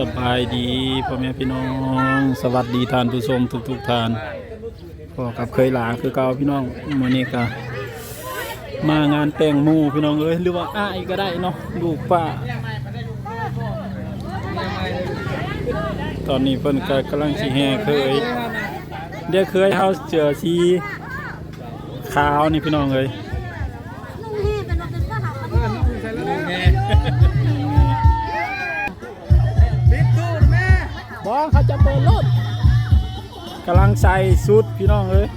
สบายดีพ่อแม่พี่น้อง สวัสดีท่านผู้ชมทุกทุกท่านพ่อกับเคยหลาคือเก่าพี่น้องมือนี้ก็มางานแต่งมูพี่น้องเอ้ยหรือว่าอ้ายก็ได้เนาะลูกป้า ตอนนี้เพิ่นก็กำลังสิแห่เคยเดี๋ยวเคยเฮาเจอสีขาวนี่พี่น้องเอ้ย เขาจะเปิดรถกำลังใส่สุดพี่น้องเอ้ย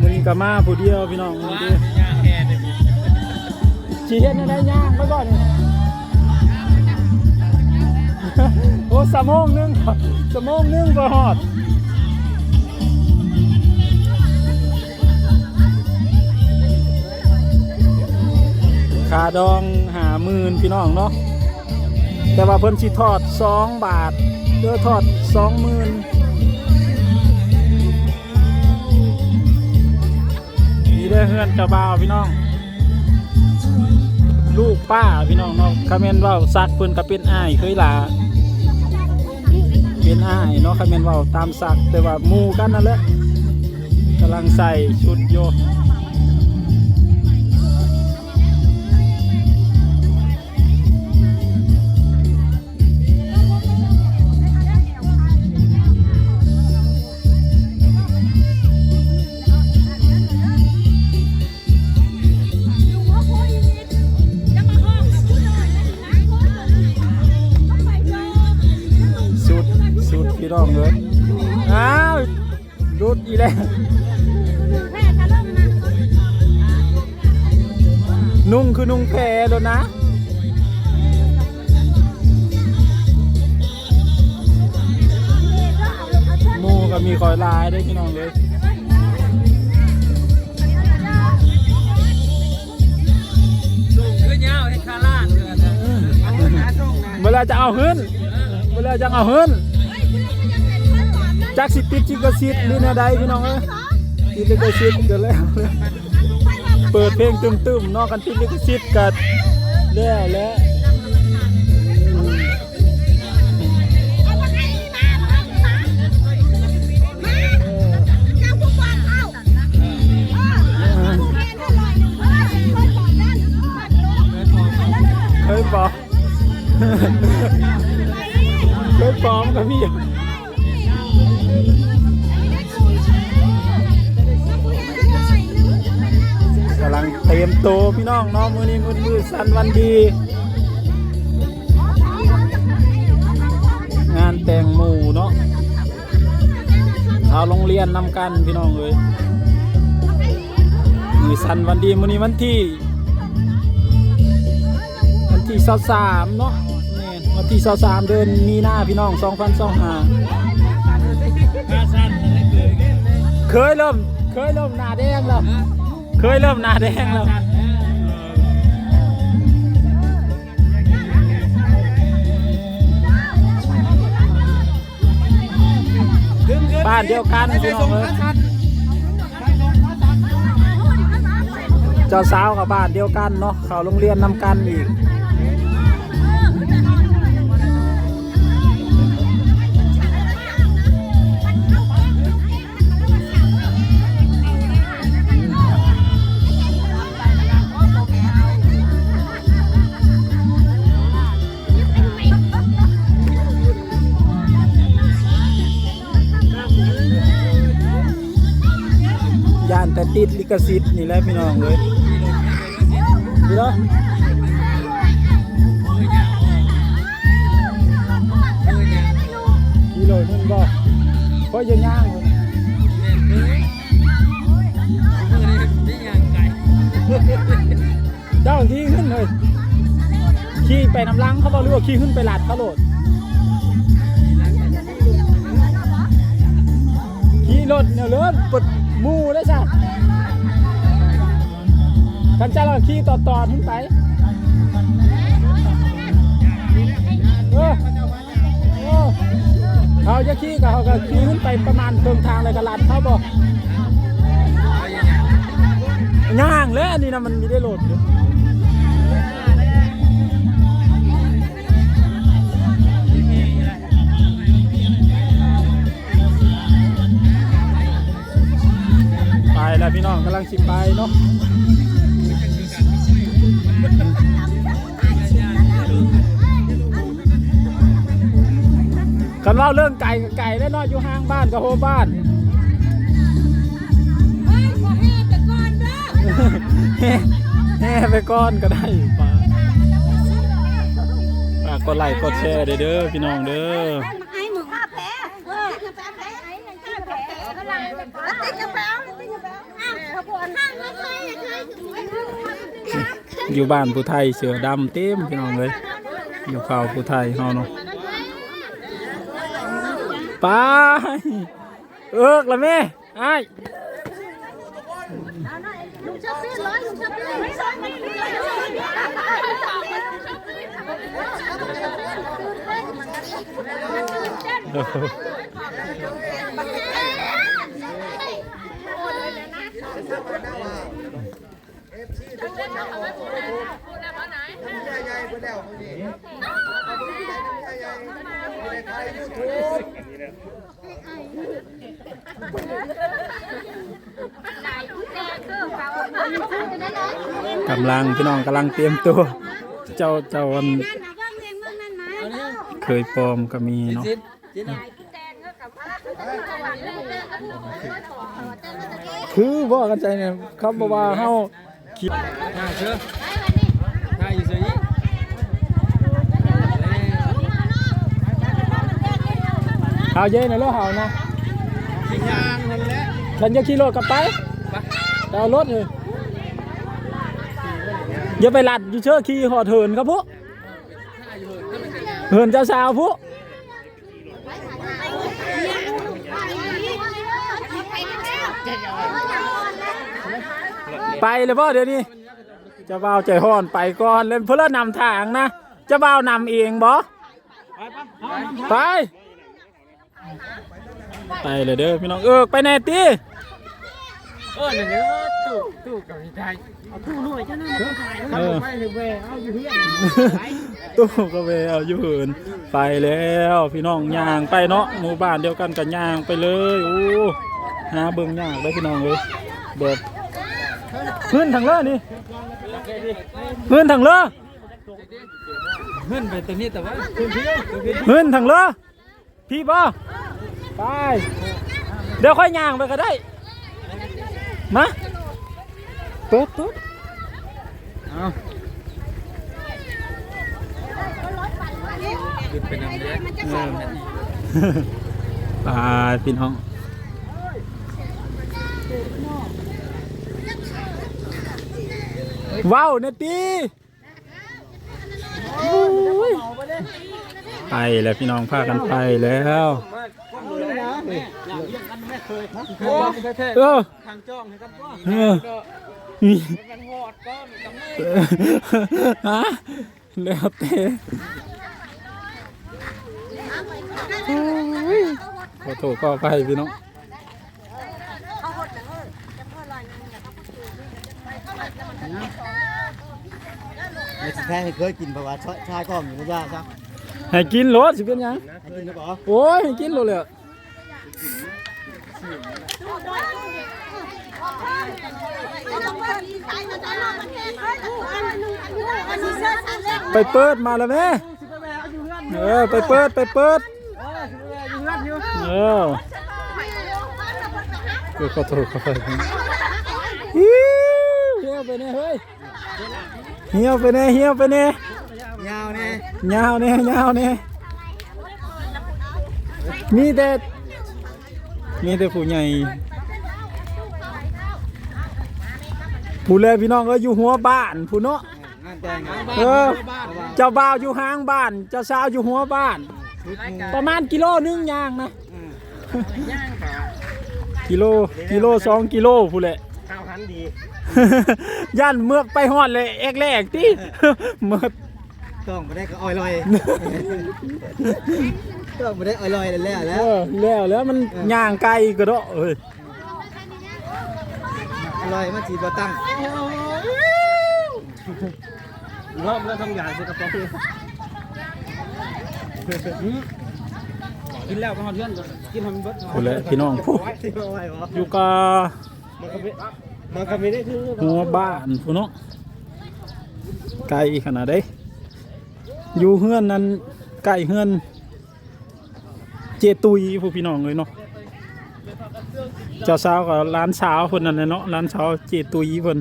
มึงก็มาผู้เดียวพี่น้องมึงดิชีเห็นอะไรย่างไว้ก่อนนี่โอ้สมองหนึงสมองหนึงก็หอดขาดองหาหมื่นพี่น้องเนาะ แต่ว่าเพิ่นสิทอดสองบาทเดือทอดสองหมื่นนี่ได้เฮือนเจ้าบ่าวพี่น้อง ลูกป้าพี่น้องเนาะคาเมนเว่าซักเพิ่นก็เป็นอ้ายเคยลาเป็นอ้ายเนาะคาเมนเว่าตามซักแต่ว่าหมู่กันนั่นแหละกำลังใส่ชุดโย แล้วนุ่งคือนุ่งแพรแล้วนะหมูก็มีคอยลายได้พี่น้องเลยขึ้นยาวให้คาร่าเดือนนะเอาหาตรงนะเวลาจะเอาหื้น เวลาจะเอาหื้น จักสิติดจิกสิทธิ์หรือแนวใดพี่น้องเอ้ยติดลิขสิทธิ์กันแล้ว เปิดเพลงตึมๆนอกกันติดลิขสิทธิ์กันแล้วแล้วเคยปอมเคยปอมกับพี่ กำลังเตรียมโตวพี่น้องเน้องมือนี้มือมือสันวันดี งานแต่งหมู่เนาะเอาโรงเรียนนำกันพี่น้องเลยมือสันวันดีมือนี้วันที่วันที่สามเนาะนี่วันที่สามเดือนมีหน้าพี่น้องสองพันสองห้า เคยเริ่ม เคยเริ่มหน้าแดงแล้ว เคยเริ่มหน้าแดงแล้ว บ้านเดียวกันพี่น้องเอ้ยเจ้าสาวกับบ้านเดียวกันเนาะ เขาโรงเรียนนำกันอีก ติดลิขสิทธิ์นี่แหละพี่น้องเลยพี่น้องกิโลนึงบ่เพราะยังย่างเจ้าที่ขึ้นเลยขี่ไปน้ำลังเขาบอกหรือว่าขี่ขึ้นไปหลัดเขาโหลดขี่รถเนี่ยเลื่อนปดมูได้ใช่ กันจ้าเราขี่ต่อต่อขึ้นไปเออเขาจะขี่กับเขาก็ขี่ขึ้นไปประมาณเพิ่งทางเลยกระลาดเขาบอกย่างแล้วอันนี้นะมันมีได้โหลดอไปแล้วพี่น้องกำลังสิไปเนาะ คันเล่าเรื่องไก่กับไก่ได้เนออยู่ห้างบ้านกับโฮบ้านแห่แห่ไปก้อนก็ได้ปลาฝากกดไลค์กดแชร์เด้อเด้อพี่น้องเด้อไอ้หมึงข้าแพ้เออข้าแพ้ไอ้หนึ่งข้าแพ้พลังแล้วติดกระเป๋าติดกระ เป๋าอ้าวขบวนห้างไม่เคยเคยอยู่บ้านผู้ไทยเสือดำเต็มพี่น้องเลยอยู่ข่าวผู้ไทยเฮาเนาะไปเอิกละแม่ไอ้ายลุงชอบซื้อร้อยลุงชอบซื้อ ไม่ร้อยไม่ร้อยกำลังพี่น้องกำลังเตรียมตัว เจ้าเจ้าวันเคยปลอมก็มีเนาะคือว่ากันใจเนี่ยเขาบอกว่าเฮาคิดเชื่อน่าอยู่เฉย เอาเย็นนะรถเฮานะกินยางนั่นแหละฉันจะขี่รถกลับไปไปเอารถเลยอย่าไปลัดอยู่เชื่อขี่หอเถินครับพวกเหินเจ้าสาวพวกไปเลยพ่อเดี๋ยวนี้จะบ่าวใจห่อนไปก่อนเล่นเพื่อนำทางนะ จะบ่าวนำเองบ่ไป ไปเลยเด้อพี่น้องเออไปแน่ตีเออเนี่ยตู้ตู้กับพี่ไทยเอาตู้นู่นไอ้เจ้านั่นขับไปถึงไปเอาอยู่เพื่อนตู้ก็ไปเอาอยู่เหินไปแล้วพี่น้องย่างไปเนาะหมู่บ้านเดียวกันกับย่างไปเลยโอ้หาเบิ่งยากได้อพี่น้องเลยเบิดพื้นทางเลอนี่พื้นทางเลอเพื่อนไปตัวนี้แต่ว่าเพื่อนพี่พื้นทางเลอ พี่บ่ไป เดี๋ยวค่อยย่างไปก็ได้ มาเปิดปุ๊บเอาขึ้นไปนำเลี้ยงไปพี่น้องว้าวเนตี ไปแล้วพี่น้องพากันไปแล้วโอ้แท้เออทางจ้องให้กันว่าเออมันหอดก้อนกับแม่ฮะแล้วเตะขอโทษก็ไปพี่น้องไม่แพ้ให้เคยกินเพราะว่าชชายก้องอยู่ไม่ยากครับ ให้กินรถสิเป็นหยังโอ้ยให้กินรถเลยไปเปิดมาแล้วแม่เออไปเปิดไปเปิดเออเออขอโทษขอโทษฮิ้วเหี่ยไปแน่เฮ้ย เหี่ยวไปแน่เหี่ยวไปแน่ยาวเนี่ยยาวแน่ยาวแน่มีแต่มีแต่ผู้ใหญ่ผู้แลพี่น้องก็อยู่หัวบ้านผู้เนาะงานแต่งงานเออเจ้าบ่าวอยู่ห้างบ้าน เจ้าสาวอยู่หัวบ้านชุดหนึ่งประมาณกิโลหนึงย่างนะกิโลกิโลสองกิโลผู้นแหละข้าวหันดี ย่านเมือกไปฮอดเลยเอกแรกที่เมือกต้องไม่ได้ก็ออยลอยต้องไม่ได้ออยลอยเลยแล้วแล้เอวอแล้วแล้วมันย่างไกลก็เดาะเอ้ยออยลอยมาจีบตั้งรอบแล้วทำอย่างสิกระป๋องกินแล้วก็มาเพื่อนกินทำเบิดผู้นแหละพี่น้องผู้ที่เอาไว้เหรออยู่กับ มันก็ไม่ได้คือหัวบ้านพุ่นเนาะไกลขนาดใดอยู่เฮือนนั้นใกล้เฮือน เจตุยผู้พี่น้องเลยเนาะเจ้าสาวกับร้านสาวเพิ่นนั่นแหละเนาะร้านสาวเจตุยเพิ่น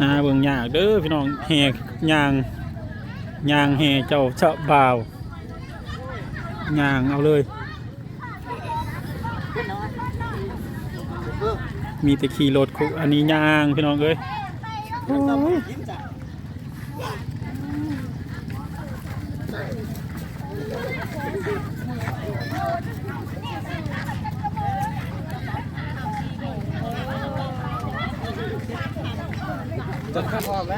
หาเบิ่งยากเด้อพี่น้องแหกยางยางแห่เจ้าเจ้าบ่าวยางเอาเลย มีแต่ขี่รถคุอันนี้ยางพี่น้องเอ้ย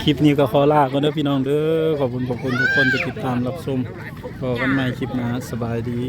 คลิปนี้ก็ขอลากันเด้อพี่น้องเด้อขอบคุณขอบคุณทุกคนที่ติดตามรับชมพอกันใหม่คลิปหน้าสบายดี